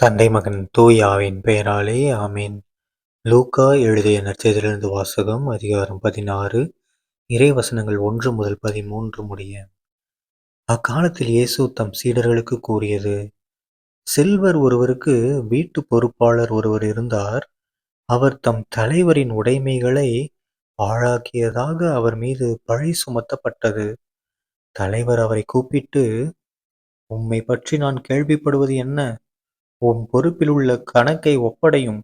தந்தை மகன் தூயாவின் பெயராலே ஆமீன். லூக்கா எழுதிய நற்செய்திலிருந்து வாசகம் அதிகாரம் பதினாறு இறைவசனங்கள் ஒன்று முதல் பதிமூன்று முடிய. அக்காலத்தில் இயேசு தம் சீடர்களுக்கு கூறியது செல்வர் ஒருவருக்கு வீட்டு பொறுப்பாளர் ஒருவர் இருந்தார். அவர் தம் தலைவரின் உடைமைகளை பாழாக்கியதாக அவர் மீது பழி சுமத்தப்பட்டது. தலைவர் அவரை கூப்பிட்டு உம்மை பற்றி நான் கேள்விப்படுவது என்ன? உம் பொறுப்பில் உள்ள கணக்கை ஒப்படையும்.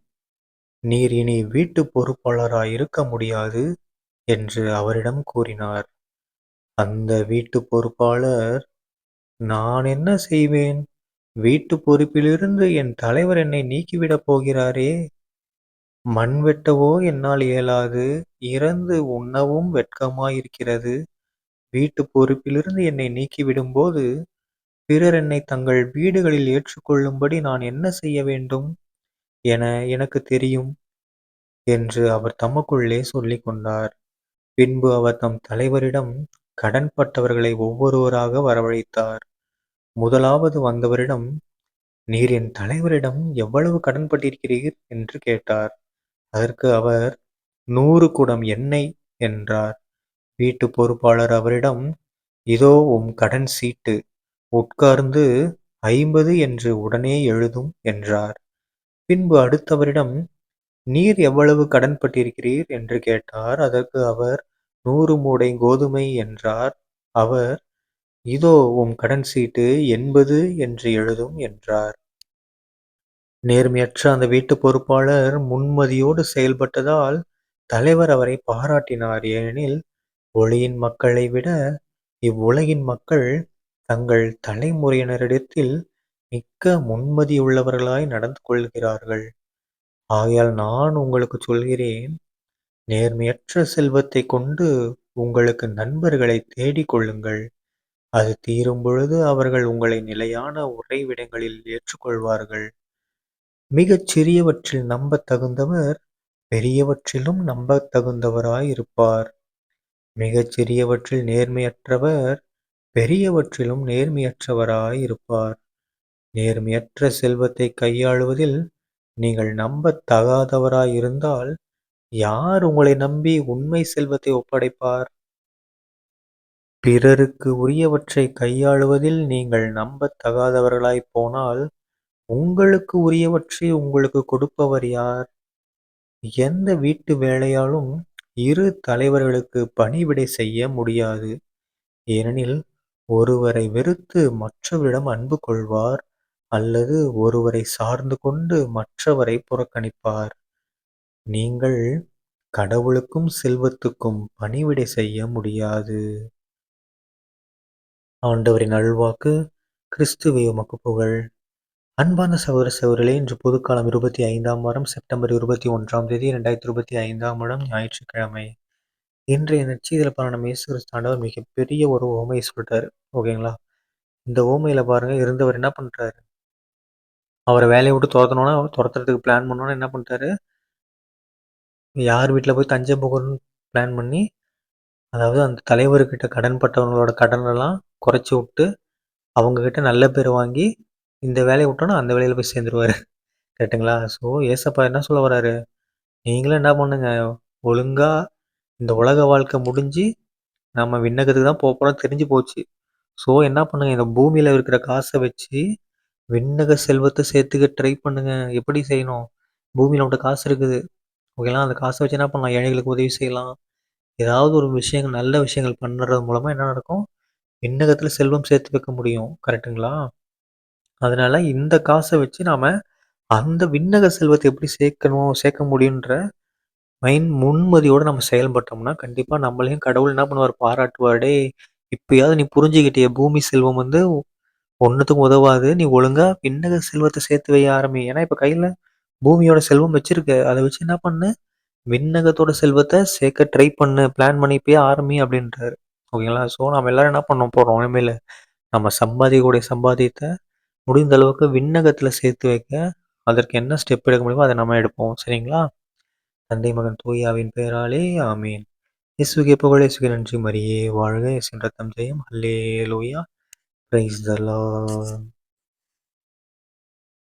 நீர் இனி வீட்டு பொறுப்பாளராய் இருக்க முடியாது என்று அவரிடம் கூறினார். அந்த வீட்டு பொறுப்பாளர் நான் என்ன செய்வேன்? வீட்டு பொறுப்பிலிருந்து என் தலைவர் என்னை நீக்கிவிடப் போகிறாரே. மண் வெட்டவோ என்னால் இயலாது. இறந்து உண்ணவும் வெட்கமாயிருக்கிறது. வீட்டு பொறுப்பிலிருந்து என்னை நீக்கிவிடும்போது பிறர் என்னை தங்கள் வீடுகளில் ஏற்றுக்கொள்ளும்படி நான் என்ன செய்ய வேண்டும் என எனக்கு தெரியும் என்று அவர் தமக்குள்ளே சொல்லி கொண்டார். பின்பு அவர் தம் தலைவரிடம் கடன்பட்டவர்களை ஒவ்வொருவராக வரவழைத்தார். முதலாவது வந்தவரிடம் நீர் என் தலைவரிடம் எவ்வளவு கடன்பட்டிருக்கிறீர் என்று கேட்டார். அதற்கு அவர் நூறு குடம் எண்ணெய் என்றார். வீட்டு பொறுப்பாளர் அவரிடம் இதோ உம் கடன் சீட்டு உட்கார்ந்து ஐம்பது என்று உடனே எழுதும் என்றார். பின்பு அடுத்தவரிடம் நீர் எவ்வளவு கடன்பட்டிருக்கிறீர்? என்று கேட்டார். அதற்கு அவர் நூறு மூடை கோதுமை என்றார். அவர் இதோ உம் கடன் சீட்டு எண்பது என்று எழுதும் என்றார். நேர்மையற்ற அந்த வீட்டு பொறுப்பாளர் முன்மதியோடு செயல்பட்டதால் தலைவர் அவரை பாராட்டினார். ஏனெனில் ஒளியின் மக்களை விட இவ்வுலகின் மக்கள் தங்கள் தலைமுறையினரிடத்தில் மிக்க முன்மதியுள்ளவர்களாய் நடந்து கொள்கிறார்கள் ஆகையால் நான் உங்களுக்கு சொல்கிறேன் நேர்மையற்ற செல்வத்தை கொண்டு உங்களுக்கு நண்பர்களை தேடிக் கொள்ளுங்கள் அது தீரும் பொழுது அவர்கள் உங்களை நிலையான உறைவிடங்களில் ஏற்றுக்கொள்வார்கள். மிகச் சிறியவற்றில் நம்பத் தகுந்தவர் பெரியவற்றிலும் நம்பத் தகுந்தவராயிருப்பார். மிகச் சிறியவற்றில் நேர்மையற்றவர் பெரியவற்றிலும் நேர்மையற்றவராய் இருப்பார். நேர்மையற்ற செல்வத்தை கையாளுவதில் நீங்கள் நம்பத் தகாதவராய் இருந்தால் யார் உங்களை நம்பி உண்மை செல்வத்தை ஒப்படைப்பார்? பிறருக்கு உரியவற்றை கையாளுவதில் நீங்கள் நம்பத் தகாதவர்களாய் போனால் உங்களுக்கு உரியவற்றை உங்களுக்கு கொடுப்பவர் யார்? எந்த வீட்டு வேலையாலும் இரு தலைவர்களுக்கு பணிவிடை செய்ய முடியாது. ஏனெனில் ஒருவரை வெறுத்து மற்றவரிடம் அன்பு கொள்வார் அல்லது ஒருவரை சார்ந்து கொண்டு மற்றவரை புறக்கணிப்பார். நீங்கள் கடவுளுக்கும் செல்வத்துக்கும் பணிவிடை செய்ய முடியாது. ஆண்டவரின் அல்வாக்கு கிறிஸ்துவே உமக்கு புகழ். அன்பான சகோதர சகோதரிகளே இன்று பொதுக்காலம் இருபத்தி ஐந்தாம் வாரம் செப்டம்பர் இருபத்தி ஒன்றாம் தேதி இரண்டாயிரத்தி இருபத்தி ஐந்தாம் வருடம் ஞாயிற்றுக்கிழமை. இன்றைய நிச்சயத்தில் பாருங்க நம்ம இயேசு கிறிஸ்தாண்டவர் மிகப்பெரிய ஒரு ஓமையை சொல்லிட்டாரு. ஓகேங்களா? இந்த ஓமையில் பாருங்க இருந்தவர் என்ன பண்ணுறாரு அவரை வேலையை விட்டு துரத்தணும்னா துரத்துறதுக்கு பிளான் பண்ணோன்னா என்ன பண்ணிட்டாரு யார் வீட்டில் போய் தஞ்சை போகணும்னு பிளான் பண்ணி அதாவது அந்த தலைவர்கிட்ட கடன் பட்டவங்களோட கடனெல்லாம் குறைச்சி விட்டு அவங்கக்கிட்ட நல்ல பேர் வாங்கி இந்த வேலையை விட்டோன்னா அந்த வேலையில் போய் சேர்ந்துருவார். கரெக்டுங்களா ஸோ ஏசப்பா என்ன சொல்ல வர்றாரு நீங்களும் என்ன பண்ணுங்க ஒழுங்காக இந்த உலக வாழ்க்கை முடிஞ்சு நம்ம விண்ணகத்துக்கு தான் போக போகிறோம் தெரிஞ்சு போச்சு. ஸோ என்ன பண்ணுங்க? இந்த பூமியில் இருக்கிற காசை வச்சு விண்ணக செல்வத்தை சேர்த்துக்க ட்ரை பண்ணுங்க. எப்படி செய்யணும்? பூமியில் நம்மகிட்ட காசு இருக்குது. ஓகேங்களா அந்த காசை வச்சு என்ன பண்ணலாம்? ஏழைகளுக்கு உதவி செய்யலாம். ஏதாவது ஒரு விஷயங்கள் நல்ல விஷயங்கள் பண்ணுறது மூலமாக என்ன நடக்கும்? விண்ணகத்தில் செல்வம் சேர்த்து வைக்க முடியும். கரெக்டுங்களா அதனால் இந்த காசை வச்சு நாம் அந்த விண்ணக செல்வத்தை எப்படி சேர்க்கணும் சேர்க்க முடியுன்ற மைண்ட் முன்மதியோடு நம்ம செயல்பட்டோம்னா கண்டிப்பாக நம்மளையும் கடவுள் என்ன பண்ணுவார்? பாராட்டுவார். இப்பயாவது நீ புரிஞ்சுக்கிட்டிய பூமி செல்வம் வந்து ஒன்றுத்துக்கும் உதவாது. நீ ஒழுங்கா விண்ணக செல்வத்தை சேர்த்து வைய ஆரம்பி. ஏன்னா இப்போ கையில் பூமியோட செல்வம் வச்சிருக்க. அதை வச்சு என்ன பண்ணு? விண்ணகத்தோட செல்வத்தை சேர்க்க ட்ரை பண்ணு. பிளான் பண்ணி இப்பயே ஆரம்பி அப்படின்றாரு. ஓகேங்களா? ஸோ நம்ம எல்லாரும் என்ன பண்ண போகிறோம் இனிமேல் நம்ம சம்பாதிக்கக்கூடிய சம்பாதியத்தை முடிந்த அளவுக்கு விண்ணகத்தில் சேர்த்து வைக்க அதற்கு என்ன ஸ்டெப் எடுக்க முடியுமோ அதை நம்ம எடுப்போம். சரிங்களா? தந்தை மகன் தூயாவின் பெயராலே ஆமேன். இயேசுகே புகழ் இயேசுகே நன்றி மரியே. வாழ்க இயேசுவின் ரத்தம் ஜெயம். அல்லே லோயா பிரைஸ் த